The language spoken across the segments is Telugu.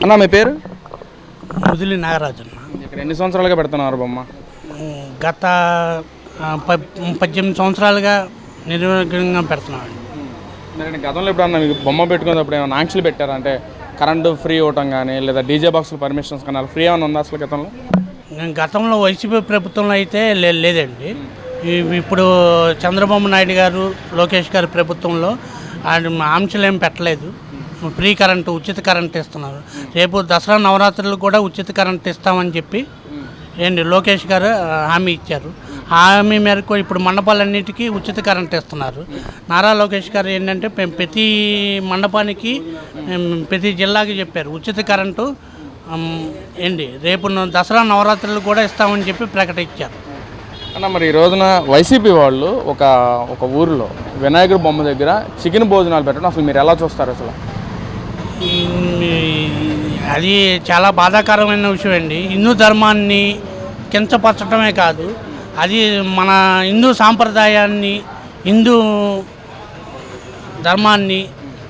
అన్న మీ పేరు? ముదిలి నాగరాజన్న ఇక్కడ ఎన్ని సంవత్సరాలుగా పెడుతున్నారు బొమ్మ? గత పద్దెనిమిది సంవత్సరాలుగా నిర్విఘ్నంగా పెడుతున్నాను మరి గతంలో ఎప్పుడన్నా మీకు బొమ్మ పెట్టుకున్నప్పుడు ఏమైనా ఆంక్షలు పెట్టారా? అంటే కరెంటు ఫ్రీ ఇవ్వటం కానీ లేదా డీజే బాక్సులు పర్మిషన్స్ కానీ ఫ్రీ ఏమైనా ఉందా అసలు గతంలో? నేను గతంలో వైసీపీ ప్రభుత్వంలో అయితే లే- లేదండి. ఇప్పుడు చంద్రబాబు నాయుడు గారు లోకేష్ గారి ప్రభుత్వంలో ఆయన ఆంక్షలు ఏం పెట్టలేదు. ఫ్రీ కరెంటు ఉచిత కరెంట్ ఇస్తున్నారు. రేపు దసరా నవరాత్రులు కూడా ఉచిత కరెంట్ ఇస్తామని చెప్పి ఏంటి లోకేష్ గారు హామీ ఇచ్చారు. హామీ మేరకు ఇప్పుడు మండపాలన్నిటికీ ఉచిత కరెంట్ ఇస్తున్నారు. నారా లోకేష్ గారు ఏంటంటే మేము ప్రతి మండపానికి ప్రతి జిల్లాకి చెప్పారు. ఉచిత కరెంటు ఏంటి రేపు దసరా నవరాత్రులు కూడా ఇస్తామని చెప్పి ప్రకటించారు. అన్న మరి ఈ రోజున వైసీపీ వాళ్ళు ఒక ఒక ఊరిలో వినాయకుడి బొమ్మ దగ్గర చికెన్ భోజనాలు పెట్టడం అసలు మీరు ఎలా చూస్తారు అసలు? అది చాలా బాధాకరమైన విషయం అండి. హిందూ ధర్మాన్ని కించపరచడమే కాదు. అది మన హిందూ సాంప్రదాయాన్ని హిందూ ధర్మాన్ని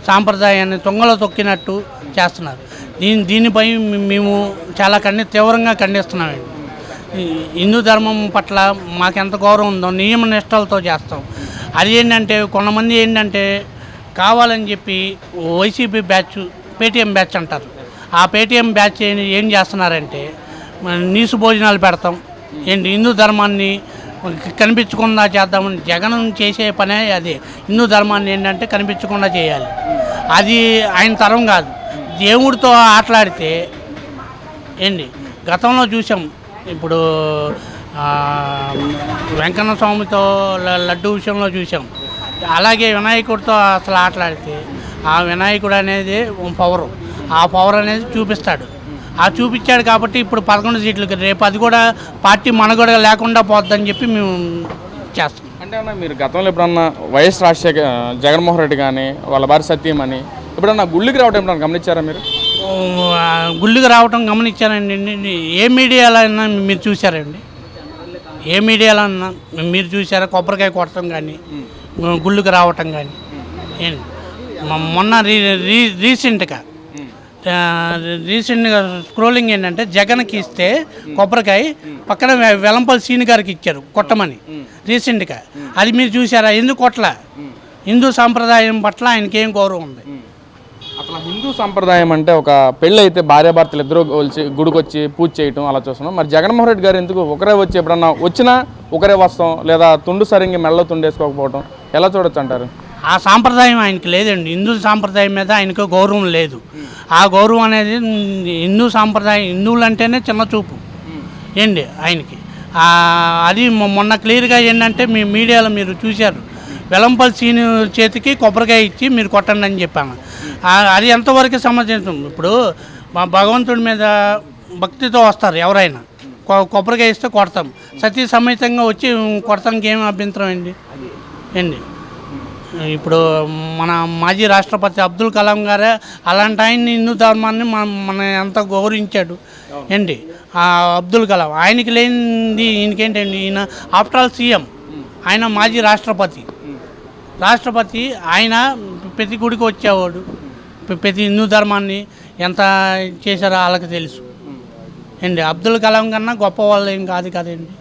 సాంప్రదాయాన్ని తొంగలో తొక్కినట్టు చేస్తున్నారు. దీని దీనిపై మేము చాలా ఖండి తీవ్రంగా ఖండిస్తున్నామండి. హిందూ ధర్మం పట్ల మాకెంత గౌరవం ఉందో నియమ నిష్టలతో చేస్తాం. అది ఏంటంటే కొంతమంది ఏంటంటే కావాలని చెప్పి వైసీపీ బ్యాచ్ పేటీఎం బ్యాచ్ అంటారు. ఆ పేటీఎం బ్యాచ్ ఏం- చేస్తున్నారంటే నీసు భోజనాలు పెడతాం. ఏంటి? హిందూ ధర్మాన్ని కనిపించకుండా చేద్దామని జగన్ చేసే పనే అది. హిందూ ధర్మాన్ని ఏంటంటే కనిపించకుండా చేయాలి. అది ఆయన తరం కాదు. దేవుడితో ఆటలాడితే ఏంటి? గతంలో చూసాం. ఇప్పుడు వెంకన్న స్వామితో లడ్డు విషయంలో చూసాం. అలాగే వినాయకుడితో అసలు ఆటలాడితే ఆ వినాయకుడు అనేది పవర్. ఆ పవర్ అనేది చూపిస్తాడు. ఆ చూపించాడు కాబట్టి ఇప్పుడు పదకొండు సీట్లకి రేపు అది కూడా పార్టీ మనుగడ లేకుండా పోద్దని చెప్పి మేము చేస్తాం. అంటే అన్న మీరు గతంలో ఎప్పుడన్నా వైఎస్ రాజశేఖర్ జగన్మోహన్ రెడ్డి కానీ వాళ్ళ భార్య సత్యం అని ఎప్పుడన్నా గుళ్ళకి రావడం ఎప్పుడన్నా గమనించారా మీరు? గుళ్ళుకి రావటం గమనించానండి. ని- ఏ మీడియాలో అయినా మీరు చూసారండి ఏ మీడియాలో అన్నా మీరు చూసారా కొబ్బరికాయ కొట్టడం కానీ గుళ్ళుకి రావటం కానీ ఏంటి? మొన్న రీ రీ రీసెంట్గా రీసెంట్గా స్క్రోలింగ్ ఏంటంటే జగన్కి ఇస్తే కొబ్బరికాయ పక్కన వె- వెలంపల్లి సీని గారికి ఇచ్చారు కొట్టమని. రీసెంట్గా. అది మీరు చూసారా ఎందుకు కొట్టలా హిందూ సాంప్రదాయం పట్ల ఆయనకి ఏం గౌరవం ఉంది? అసలు హిందూ సంప్రదాయం అంటే ఒక పెళ్ళి అయితే భార్యాభర్తలు ఇద్దరు వచ్చి గుడికొచ్చి పూజ చేయటం అలా చూస్తున్నాం. మరి జగన్మోహన్ రెడ్డి గారు ఎందుకు ఒకరే వచ్చి ఎప్పుడన్నా వచ్చినా ఒకరే వస్తాం లేదా తుండు సరింగి మెల్ల తుండేసుకోకపోవటం ఎలా చూడొచ్చు అంటారు? ఆ సాంప్రదాయం ఆయనకి లేదండి. హిందూ సాంప్రదాయం మీద ఆయనకు గౌరవం లేదు. ఆ గౌరవం అనేది హిందూ సాంప్రదాయం హిందువులు అంటేనే చిన్న చూపు. ఏంటి ఆయనకి? అది మొన్న క్లియర్గా ఏంటంటే మీ మీడియాలో మీరు చూశారు. వెలంపల్లి సీని చేతికి కొబ్బరికాయ ఇచ్చి మీరు కొట్టండి అని చెప్పాను. అది ఎంతవరకు సమంజసం ఇప్పుడు మా భగవంతుడి మీద భక్తితో వస్తారు ఎవరైనా. కొ- కొబ్బరికాయ ఇస్తే కొడతాం. సతీ సమేతంగా వచ్చి కొడతానికి ఏమి అభ్యంతరం అండి అండి ఇప్పుడు మన మాజీ రాష్ట్రపతి అబ్దుల్ కలాం గారే అలాంటి ఆయన్ని హిందూ ధర్మాన్ని మన మన ఎంత గౌరవించాడు. ఏంటి? అబ్దుల్ కలాం. ఆయనకి లేనిది ఈయనకేంటండి? ఈయన ఆఫ్టర్ ఆల్ సీఎం. ఆయన మాజీ రాష్ట్రపతి. రాష్ట్రపతి ఆయన ప్రతి గుడికి వచ్చేవాడు. ప్ర- ప్రతి హిందూ ధర్మాన్ని ఎంత చేశారో వాళ్ళకి తెలుసు. ఏంటి? అబ్దుల్ కలాం కన్నా గొప్ప వాళ్ళు ఏం కాదు కదండి.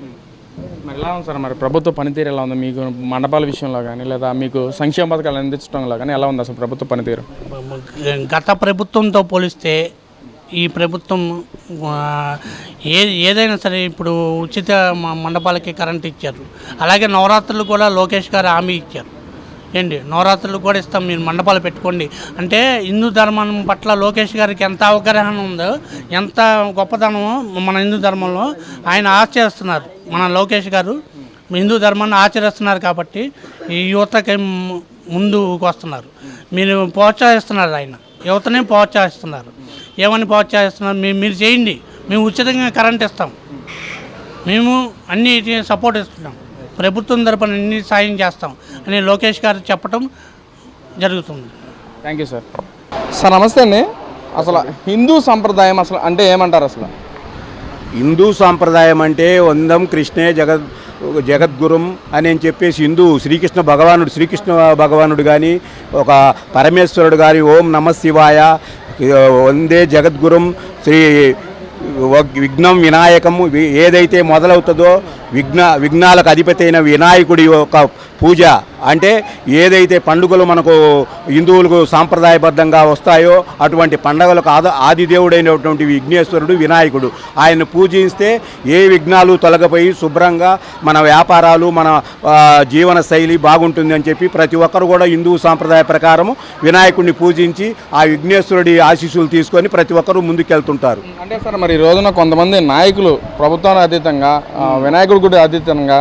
ఎలా ఉంది సార్ మరి? ప్రభుత్వ పనితీరు ఎలా ఉంది? మీకు మండపాల విషయంలో కానీ లేదా మీకు సంక్షేమ పథకాలు అందించడంలో కానీ ఎలా ఉంది అసలు ప్రభుత్వ పనితీరు? గత ప్రభుత్వంతో పోలిస్తే ఈ ప్రభుత్వం ఏ ఏదైనా సరే ఇప్పుడు ఉచిత మ- మండపాలకి కరెంట్ ఇచ్చారు. అలాగే నవరాత్రులు కూడా లోకేష్ గారు హామీ ఇచ్చారు. ఏంటి? నవరాత్రులు కూడా ఇస్తాం మీరు మండపాలు పెట్టుకోండి. అంటే హిందూ ధర్మం పట్ల లోకేష్ గారికి ఎంత అవగాహన ఉందో ఎంత గొప్పతనమో మన హిందూ ధర్మంలో ఆయన ఆచరిస్తున్నారు మన లోకేష్ గారు హిందూ ధర్మాన్ని ఆచరిస్తున్నారు కాబట్టి ఈ యువతకి ముందుకు వస్తున్నారు. మీరు ప్రోత్సహిస్తున్నారు ఆయన. యువతనే ప్రోత్సహిస్తున్నారు. ఏమని ప్రోత్సహిస్తున్నారు? మీరు మీరు చేయండి. మేము ఉచితంగా కరెంట్ ఇస్తాం. మేము అన్ని సపోర్ట్ ఇస్తున్నాం. ప్రభుత్వం తరపున అన్ని సాయం చేస్తాం అని లోకేష్ గారు చెప్పడం జరుగుతుంది. Thank you sir. సార్ నమస్తే అండి. అసలు హిందూ సంప్రదాయం అసలు అంటే ఏమంటారు అసలు? హిందూ సాంప్రదాయం అంటే వందం కృష్ణే జగద్ జగద్గురుం అని అని చెప్పేసి హిందూ శ్రీకృష్ణ భగవానుడు శ్రీకృష్ణ భగవానుడు కానీ ఒక పరమేశ్వరుడు కానీ ఓం నమ శివాయ వందే జగద్గురుం శ్రీ విఘ్నం వినాయకము ఏదైతే మొదలవుతుందో విఘ్న విఘ్నాలకు అధిపతి అయిన వినాయకుడి యొక్క పూజ అంటే ఏదైతే పండుగలు మనకు హిందువులకు సాంప్రదాయబద్ధంగా వస్తాయో అటువంటి పండగలకు ఆద ఆదిదేవుడైనటువంటి విఘ్నేశ్వరుడు వినాయకుడు. ఆయన పూజిస్తే ఏ విఘ్నాలు తొలగిపోయి శుభ్రంగా మన వ్యాపారాలు మన జీవన శైలి బాగుంటుంది అని చెప్పి ప్రతి ఒక్కరు కూడా హిందూ సాంప్రదాయ ప్రకారం వినాయకుడిని పూజించి ఆ విఘ్నేశ్వరుడి ఆశీస్సులు తీసుకొని ప్రతి ఒక్కరూ ముందుకెళ్తుంటారు. అంటే సార్ మరి ఈ రోజున కొంతమంది నాయకులు ప్రభుత్వానికి అతీతంగా వినాయకుడి గుడి అతీతంగా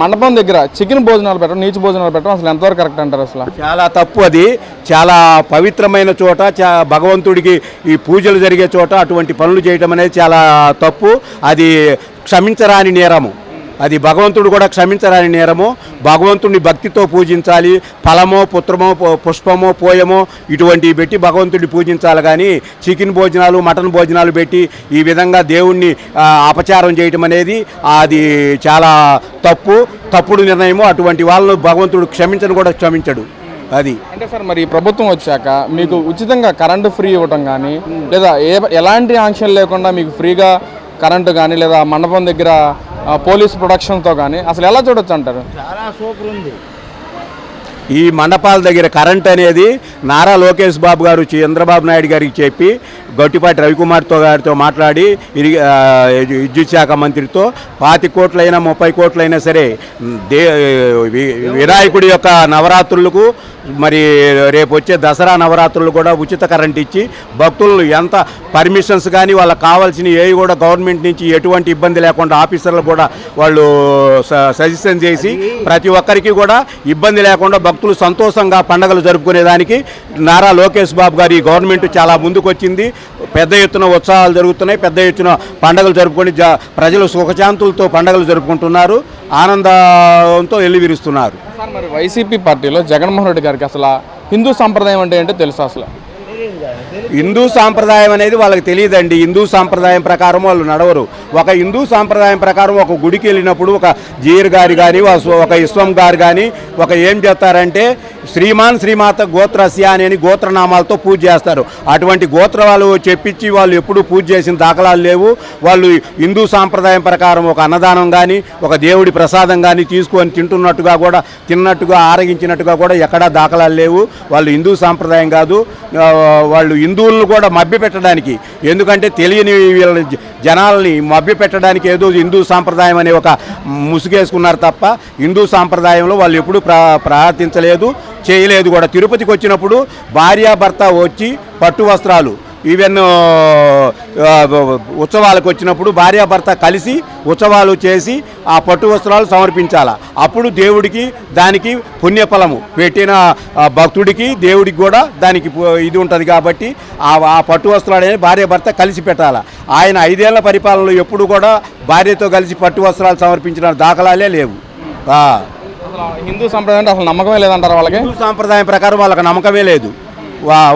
మండపం దగ్గర చికెన్ భోజనాలు పెట్టడం నీచు భోజనాలు పెట్టడం అసలు ఎంతవరకు కరెక్ట్ అంటారు అసలు? చాలా తప్పు అది. చాలా పవిత్రమైన చోట చా భగవంతుడికి ఈ పూజలు జరిగే చోట అటువంటి పనులు చేయటం అనేది చాలా తప్పు. అది క్షమించరాని నేరము. అది భగవంతుడు కూడా క్షమించరాని నేరము. భగవంతుడిని భక్తితో పూజించాలి. ఫలమో పుత్రమో పు- పుష్పమో పోయమో ఇటువంటివి పెట్టి భగవంతుడిని పూజించాలి. కానీ చికెన్ భోజనాలు మటన్ భోజనాలు పెట్టి ఈ విధంగా దేవుణ్ణి అపచారం చేయటం అనేది అది చాలా తప్పు. తప్పుడు నిర్ణయము. అటువంటి వాళ్ళను భగవంతుడు క్షమించను కూడా క్షమించడు. అది. అంటే సార్ మరి ప్రభుత్వం వచ్చాక మీకు ఉచితంగా కరెంటు ఫ్రీ ఇవ్వటం కానీ లేదా ఏ ఎలాంటి ఆంక్షలు లేకుండా మీకు ఫ్రీగా కరెంటు కానీ లేదా మండపం దగ్గర పోలీస్ ప్రొడక్షన్తో కానీ అసలు ఎలా చూడొచ్చు అంటారు? ఈ మండపాల దగ్గర కరెంట్ అనేది నారా లోకేష్ బాబు గారు చంద్రబాబు నాయుడు గారికి చెప్పి గొట్టిపాటి రవికుమార్తో గారితో మాట్లాడి విద్యుత్ శాఖ మంత్రితో పాతి కోట్లైనా ముప్పై కోట్లైనా సరే దే వినాయకుడి యొక్క నవరాత్రులకు మరి రేపు వచ్చే దసరా నవరాత్రులు కూడా ఉచిత కరెంట్ ఇచ్చి భక్తులు ఎంత పర్మిషన్స్ కానీ వాళ్ళకి కావాల్సిన ఏవి కూడా గవర్నమెంట్ నుంచి ఎటువంటి ఇబ్బంది లేకుండా ఆఫీసర్లు కూడా వాళ్ళు స- సజెషన్ చేసి ప్రతి ఒక్కరికి కూడా ఇబ్బంది లేకుండా భక్తులు సంతోషంగా పండగలు జరుపుకునేదానికి నారా లోకేష్ బాబు గారి గవర్నమెంట్ చాలా ముందుకు వచ్చింది పెద్ద ఎత్తున ఉత్సవాలు జరుగుతున్నాయి. పెద్ద ఎత్తున పండగలు జరుపుకొని జ ప్రజలు సుఖశాంతులతో పండగలు జరుపుకుంటున్నారు. ఆనందంతో ఎల్లివిరుస్తున్నారు సార్ మరి వైసీపీ పార్టీలో జగన్మోహన్ రెడ్డి గారికి అసలు హిందూ సంప్రదాయం అంటే ఏంటో తెలుసు అసలు? హిందూ సాంప్రదాయం అనేది వాళ్ళకి తెలియదండి. హిందూ సాంప్రదాయం ప్రకారం వాళ్ళు నడవరు. ఒక హిందూ సాంప్రదాయం ప్రకారం ఒక గుడికి వెళ్ళినప్పుడు ఒక జీర్ గారు కానీ ఒక ఇస్వం గారు కానీ ఒక ఏం చేస్తారంటే శ్రీమాన్ శ్రీమాత గోత్రస్య అని గోత్రనామాలతో పూజ చేస్తారు. అటువంటి గోత్రాలు చెప్పించి వాళ్ళు ఎప్పుడు పూజ చేసిన దాఖలాలు లేవు. వాళ్ళు హిందూ సాంప్రదాయం ప్రకారం ఒక అన్నదానం కానీ ఒక దేవుడి ప్రసాదం కానీ తీసుకొని తింటున్నట్టుగా కూడా తిన్నట్టుగా ఆరగించినట్టుగా కూడా ఎక్కడా దాఖలాలు లేవు. వాళ్ళు హిందూ సాంప్రదాయం కాదు. వాళ్ళు హిందూ హిందువులను కూడా మభ్య పెట్టడానికి ఎందుకంటే తెలియని వీళ్ళ జనాలని జనాల్ని మభ్య పెట్టడానికి ఏదో హిందూ సాంప్రదాయం అనే ఒక ముసుగేసుకున్నారు తప్ప హిందూ సాంప్రదాయంలో వాళ్ళు ఎప్పుడూ ప్రా ప్రార్థించలేదు చేయలేదు కూడా. తిరుపతికి వచ్చినప్పుడు భార్యాభర్త వచ్చి పట్టు వస్త్రాలు ఈవెన్ ఉత్సవాలకు వచ్చినప్పుడు భార్యాభర్త కలిసి ఉత్సవాలు చేసి ఆ పట్టు వస్త్రాలు సమర్పించాల. అప్పుడు దేవుడికి దానికి పుణ్యఫలము. పెట్టిన భక్తుడికి దేవుడికి కూడా దానికి ఇది ఉంటుంది కాబట్టి ఆ ఆ పట్టు వస్త్రాలు అనేది భార్యాభర్త కలిసి పెట్టాల. ఆయన ఐదేళ్ళ పరిపాలనలో ఎప్పుడు కూడా భార్యతో కలిసి పట్టు వస్త్రాలు సమర్పించిన దాఖలాలే లేవు. హిందూ సంప్రదాయం అసలు నమ్మకమే లేదంటారు వాళ్ళకి? హిందూ సాంప్రదాయం ప్రకారం వాళ్ళకి నమ్మకమే లేదు.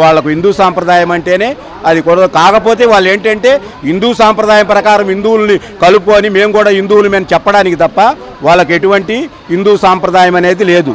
వాళ్ళకు హిందూ సాంప్రదాయం అంటేనే అది కూడా కాకపోతే వాళ్ళు ఏంటంటే హిందూ సాంప్రదాయం ప్రకారం హిందువుల్ని కలుపుకొని మేము కూడా హిందువులు మేము చెప్పడానికి తప్ప వాళ్ళకి ఎటువంటి హిందూ సాంప్రదాయం అనేది లేదు.